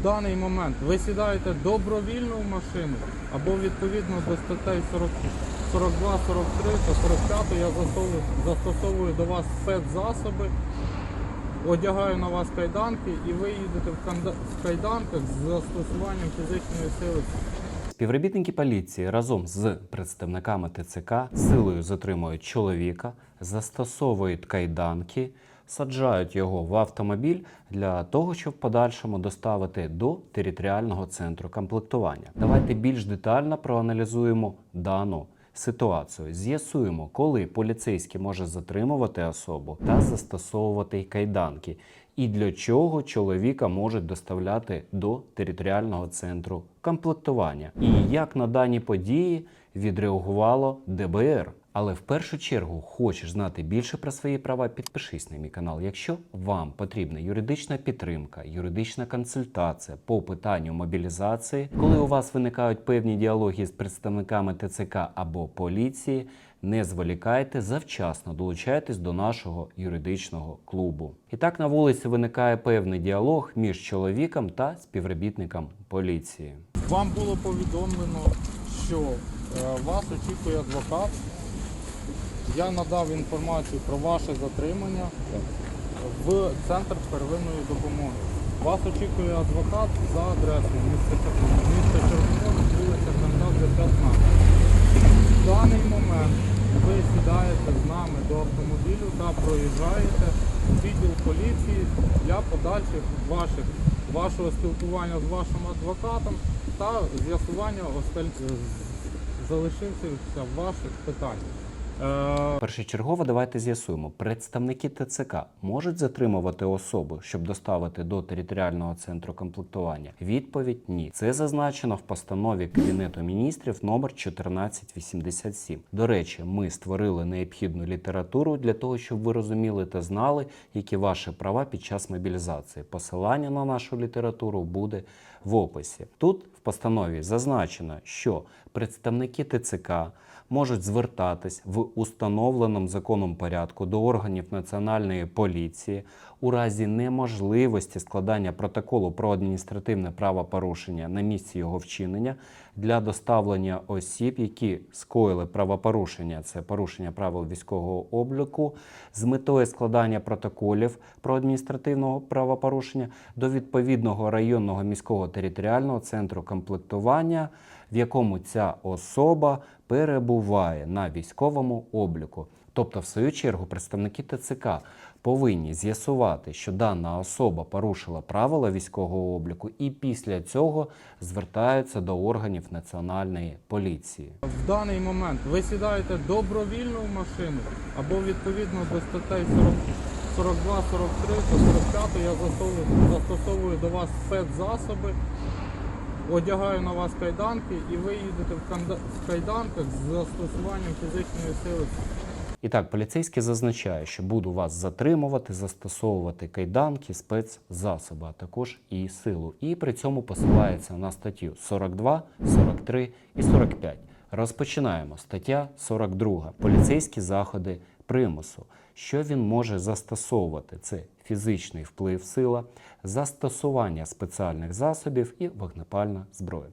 в даний момент ви сідаєте добровільно в машину або відповідно до статей 40, 42, 43 та 45 я застосовую, застосовую до вас спецзасоби, одягаю на вас кайданки і ви їдете в, канда- в кайданках з застосуванням фізичної сили. Співробітники поліції разом з представниками ТЦК силою затримують чоловіка, застосовують кайданки, саджають його в автомобіль для того, щоб в подальшому доставити до територіального центру комплектування. Давайте більш детально проаналізуємо дану ситуацію. З'ясуємо, коли поліцейський може затримувати особу та застосовувати кайданки, і для чого чоловіка можуть доставляти до територіального центру комплектування, і як на дані події відреагувало ДБР. Але в першу чергу хочеш знати більше про свої права, підпишись на мій канал. Якщо вам потрібна юридична підтримка, юридична консультація по питанню мобілізації, коли у вас виникають певні діалоги з представниками ТЦК або поліції, не зволікайте, завчасно долучайтесь до нашого юридичного клубу. І так на вулиці виникає певний діалог між чоловіком та співробітником поліції. Вам було повідомлено, що е, вас очікує адвокат. Я надав інформацію про ваше затримання в центр первинної допомоги. Вас очікує адвокат за адресою місто Чорномор, вулиця Кандавля 15. В даний момент ви сідаєте з нами до автомобілю та проїжджаєте в відділ поліції для подальших ваших вашого спілкування з вашим адвокатом та з'ясування осталь... з- ваших питань. Е, Першочергово давайте з'ясуємо, представники ТЦК можуть затримувати особу, щоб доставити до територіального центру комплектування? Відповідь ні. Це зазначено в постанові Кабінету міністрів номер 1487. До речі, ми створили необхідну літературу для того, щоб ви розуміли та знали, які ваші права під час мобілізації. Посилання на нашу літературу буде в описі. Тут в постанові зазначено, що представники ТЦК можуть звертатись в установленому законом порядку до органів національної поліції у разі неможливості складання протоколу про адміністративне правопорушення на місці його вчинення для доставлення осіб, які скоїли правопорушення, це порушення правил військового обліку, з метою складання протоколів про адміністративне правопорушення до відповідного районного міського територіального центру комплектування, в якому ця особа перебуває на військовому обліку. Тобто, в свою чергу, представники ТЦК повинні з'ясувати, що дана особа порушила правила військового обліку, і після цього звертаються до органів національної поліції. В даний момент ви сідаєте добровільно в машину або відповідно до статей 40, 42, 43 та 45 я застосовую, застосовую до вас спецзасоби, одягаю на вас кайданки і ви їдете в, канда- в кайданках з застосуванням фізичної сили. І так, поліцейський зазначає, що буду вас затримувати, застосовувати кайданки, спецзасоби, а також і силу. І при цьому посилається на статтю 42, 43 і 45. Розпочинаємо. Стаття 42. Поліцейські заходи примусу. Що він може застосовувати? Це фізичний вплив сила, застосування спеціальних засобів і вогнепальна зброя.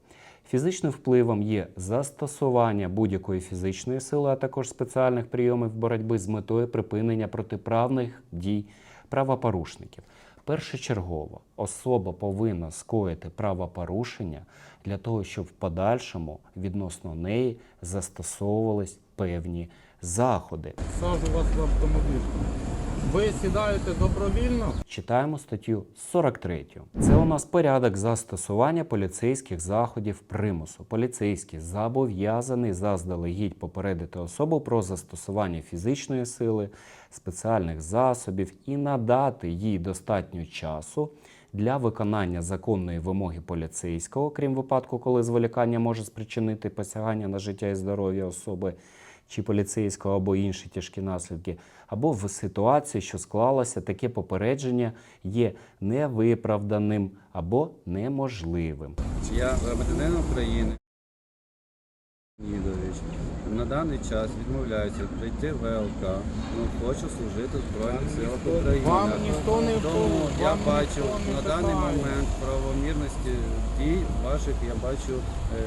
Фізичним впливом є застосування будь-якої фізичної сили, а також спеціальних прийомів боротьби з метою припинення протиправних дій правопорушників. Першочергово особа повинна скоїти правопорушення для того, щоб в подальшому відносно неї застосовувались певні заходи. Сажу вас в автомобіль. Ви сідаєте добровільно, Читаємо статтю 43. Це у нас порядок застосування поліцейських заходів примусу. Поліцейський зобов'язаний заздалегідь попередити особу про застосування фізичної сили, спеціальних засобів і надати їй достатньо часу для виконання законної вимоги поліцейського, крім випадку, коли зволікання може спричинити посягання на життя і здоров'я особи чи поліцейського або інші тяжкі наслідки, або в ситуації, що склалося, таке попередження є невиправданим або неможливим. Я громадянин України. На даний час відмовляється прийти в ВЛК, ну хочу служити в Збройних силах України. Вам ніхто не Тому я вам бачу ніхто не на даний питає. момент правомірності дій ваших я бачу е,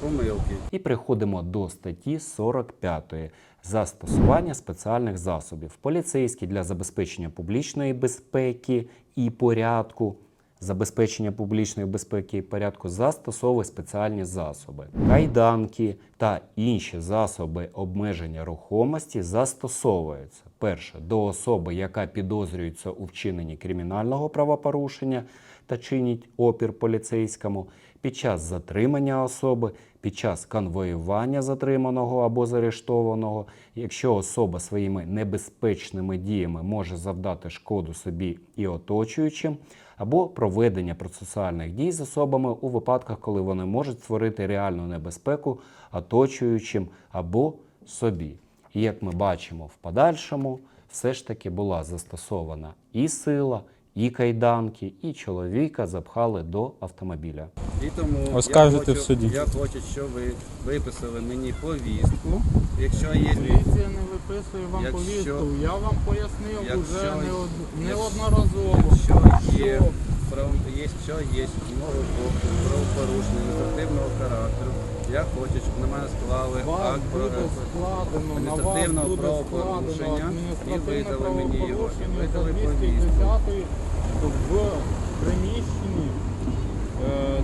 помилки. І переходимо до статті 45 застосування спеціальних засобів. Поліцейський для забезпечення публічної безпеки і порядку. Забезпечення публічної безпеки і порядку застосовує спеціальні засоби. Кайданки та інші засоби обмеження рухомості застосовуються перше до особи, яка підозрюється у вчиненні кримінального правопорушення та чинить опір поліцейському, під час затримання особи, під час конвоювання затриманого або заарештованого, якщо особа своїми небезпечними діями може завдати шкоду собі і оточуючим, або проведення процесуальних дій з особами у випадках, коли вони можуть створити реальну небезпеку оточуючим або собі. І як ми бачимо в подальшому, все ж таки була застосована і сила, і кайданки, і чоловіка запхали до автомобіля. І тому Оскаржите я в хочу, суді. я хочу, щоб ви виписали мені повістку, якщо є Поліція не виписує вам Якщо- повістку. Я вам пояснив Якщо- вже не од- якщо- неодноразово. Що є, що прав... є, що є з мого боку правопорушення адміністративного характеру. Я хочу, щоб на мене склали акт про адміністративного правопорушення і видали мені його, за видали 210 в приміщенні е,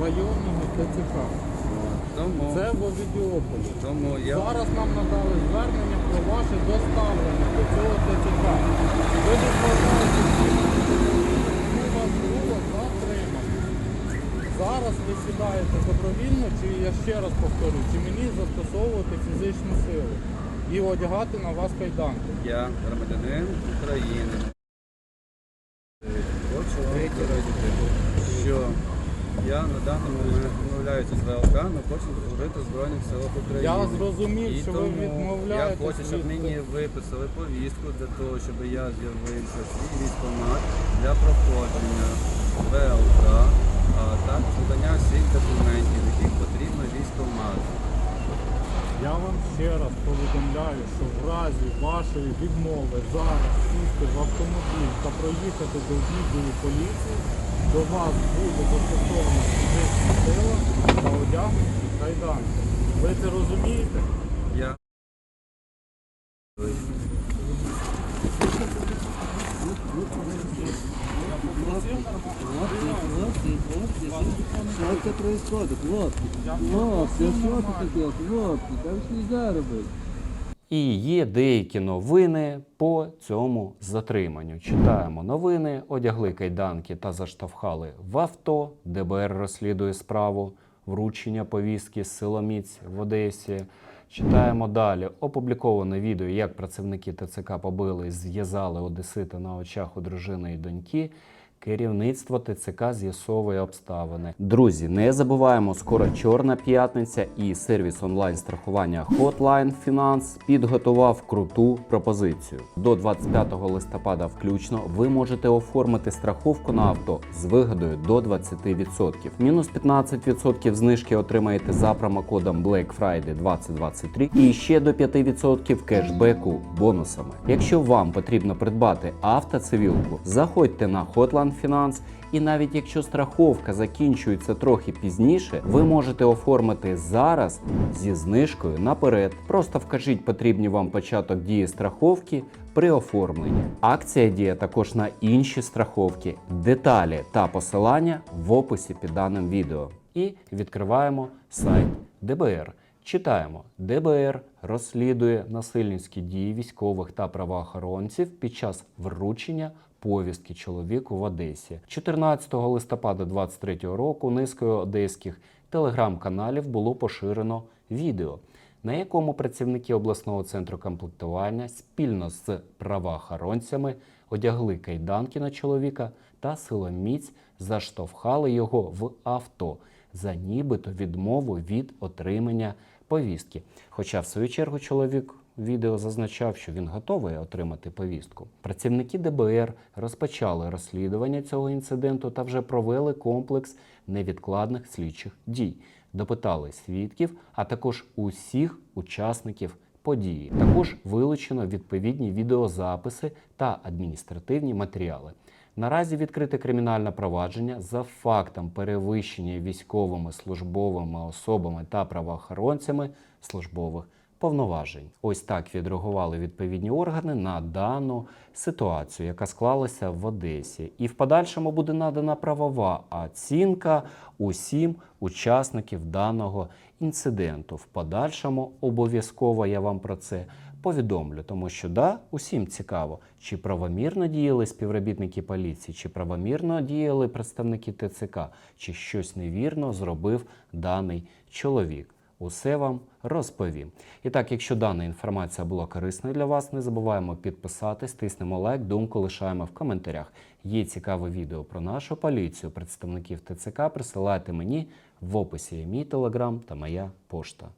районного ТЦК. Тому, Це в Овідіополі. тому я Зараз нам надали звернення про ваше доставлення до цього ТЦК. Ви затримано. Зараз ви сідаєте добровільно, чи я ще раз повторю, чи мені застосовувати фізичну силу і одягати на вас кайданки. Я громадянин України. Хочу виразити, що я на даний момент відмовляюся з ВЛК, але хочу служити в Збройних силах України. Я зрозумів, І що ви тому відмовляєтесь Я хочу, щоб мені виписали повістку для того, щоб я з'явився в свій військкомат для проходження ВЛК, а також надання всіх документів, яких потрібно військкомату. Я вам ще раз повідомляю, що в разі вашої відмови зараз сісти в автомобіль та проїхати до відділу поліції, до вас буде застосована фізична сила та одягнуті кайданки. Ви це розумієте? Я Що це происходит, хлопці? Хлопці, що це таке, хлопці? Там ж нельзя. І є деякі новини по цьому затриманню. Читаємо новини, одягли кайданки та заштовхали в авто. ДБР розслідує справу вручення повістки силоміць в Одесі. Читаємо далі. Опубліковане відео, як працівники ТЦК побили зв'язали Одесита на очах у дружини і доньки. Керівництво ТЦК з'ясовує обставини. Друзі, не забуваємо, скоро чорна п'ятниця і сервіс онлайн страхування Hotline Finance підготував круту пропозицію. До 25 листопада включно ви можете оформити страховку на авто з вигодою до 20%. Мінус 15% знижки отримаєте за промокодом Black Friday 2023 і ще до 5% кешбеку бонусами. Якщо вам потрібно придбати автоцивілку, заходьте на Hotline Finance і навіть якщо страховка закінчується трохи пізніше, ви можете оформити зараз зі знижкою наперед. Просто вкажіть потрібні вам початок дії страховки при оформленні. Акція діє також на інші страховки. Деталі та посилання в описі під даним відео. І відкриваємо сайт ДБР. Читаємо, ДБР розслідує насильницькі дії військових та правоохоронців під час вручення повістки чоловіку в Одесі. 14 листопада 2023 року низкою одеських телеграм-каналів було поширено відео, на якому працівники обласного центру комплектування спільно з правоохоронцями одягли кайданки на чоловіка та силоміць заштовхали його в авто за нібито відмову від отримання повістки. Хоча, в свою чергу, чоловік відео зазначав, що він готовий отримати повістку. Працівники ДБР розпочали розслідування цього інциденту та вже провели комплекс невідкладних слідчих дій, допитали свідків, а також усіх учасників події. Також вилучено відповідні відеозаписи та адміністративні матеріали. Наразі відкрите кримінальне провадження за фактом перевищення військовими службовими особами та правоохоронцями службових повноважень. Ось так відреагували відповідні органи на дану ситуацію, яка склалася в Одесі. І в подальшому буде надана правова оцінка усім учасників даного інциденту. В подальшому обов'язково я вам про це повідомлю, тому що да, усім цікаво, чи правомірно діяли співробітники поліції, чи правомірно діяли представники ТЦК, чи щось невірно зробив даний чоловік. Усе вам розповім. І так, якщо дана інформація була корисною для вас, не забуваємо підписатись, тиснемо лайк, думку лишаємо в коментарях. Є цікаве відео про нашу поліцію, представників ТЦК. Присилайте мені в описі мій телеграм та моя пошта.